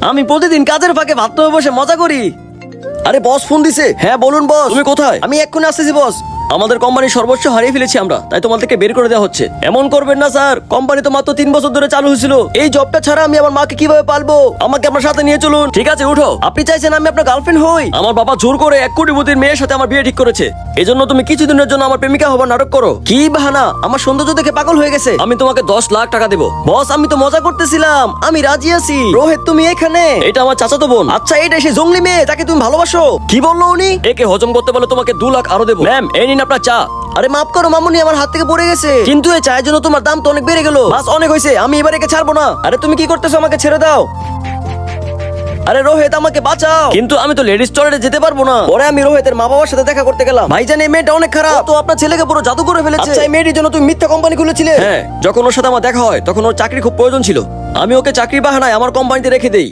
আমি প্রতিদিন কাজের ফাঁকে ভাত বসে মজা করি। আরে বস ফোন দিছে। হ্যাঁ বলুন বস। তুমি কোথায়? আমি এক্ষুনি আসতেছি বস। আমাদের কোম্পানির সর্বোচ্চ হারিয়ে ফেলেছি আমরা, তাই তোমাদেরকে বের করে দেওয়া হচ্ছে। এমন করবেন না, স্যার। কোম্পানি তো মাত্র তিন বছর ধরে চালু হয়েছিল। এই জবটা ছাড়া আমি আমার মাকে কীভাবে পালবো? আমাকে আপনার সাথে নিয়ে চলুন। ঠিক আছে, উঠো। আপনি চাইছেন আমি আপনার গার্লফ্রেন্ড হই? আমার বাবা জোর করে এক কোটিপতির মেয়ের সাথে আমার বিয়ে ঠিক করেছে। এই জন্য তুমি কিছুদিনের জন্য আমার প্রেমিকা হবার নাটক করো। কি বাহানা? আমার সৌন্দর্য দেখে পাগল হয়ে গেছে। আমি তোমাকে দশ লাখ টাকা দেবো। বস, আমি তো মজা করতেছিলাম। আমি রাজি আছি। রোহিত, তুমি এখানে? এটা আমার চাচাতো বোন। আচ্ছা এটা সে জঙ্গলি মেয়ে তাকে তুমি ভালোবাসো। কি বলল উনি? একে হজম করতে পারলে তোমাকে দু লাখ আরও দেবো। ম্যাম, এই নিন আপনার চা। আরে মাফ করো মামুনি আমার হাত থেকে পড়ে গেছে। কিন্তু এই চায়ের জন্য তোমার দাম তো অনেক বেড়ে গেল। বাস অনেক হয়েছে আমি এবার একে ছাড়বো না। আরে তুমি কি করতেছো আমাকে ছেড়ে দাও। আরে রোহিত আমাকে বাঁচাও। কিন্তু আমি তো লেডিস টয়লেটে যেতে পারব না। পরে আমি রোহিতের মা বাবার সাথে দেখা করতে গেলাম। ভাইজান এই মেয়েটা অনেক খারাপ। তো আপনার ছেলেকে পুরো জাদু করে ফেলেছে। আচ্ছা এই মেয়েটির জন্য তুমি মিথ্যা কোম্পানি খুলেছিলে? হ্যাঁ যখন ওর সাথে আমার দেখা হয় তখন ওর চাকরি খুব প্রয়োজন ছিল। আমি ওকে চাকরি বাহানায় আমার কোম্পানিতে রেখে দেই।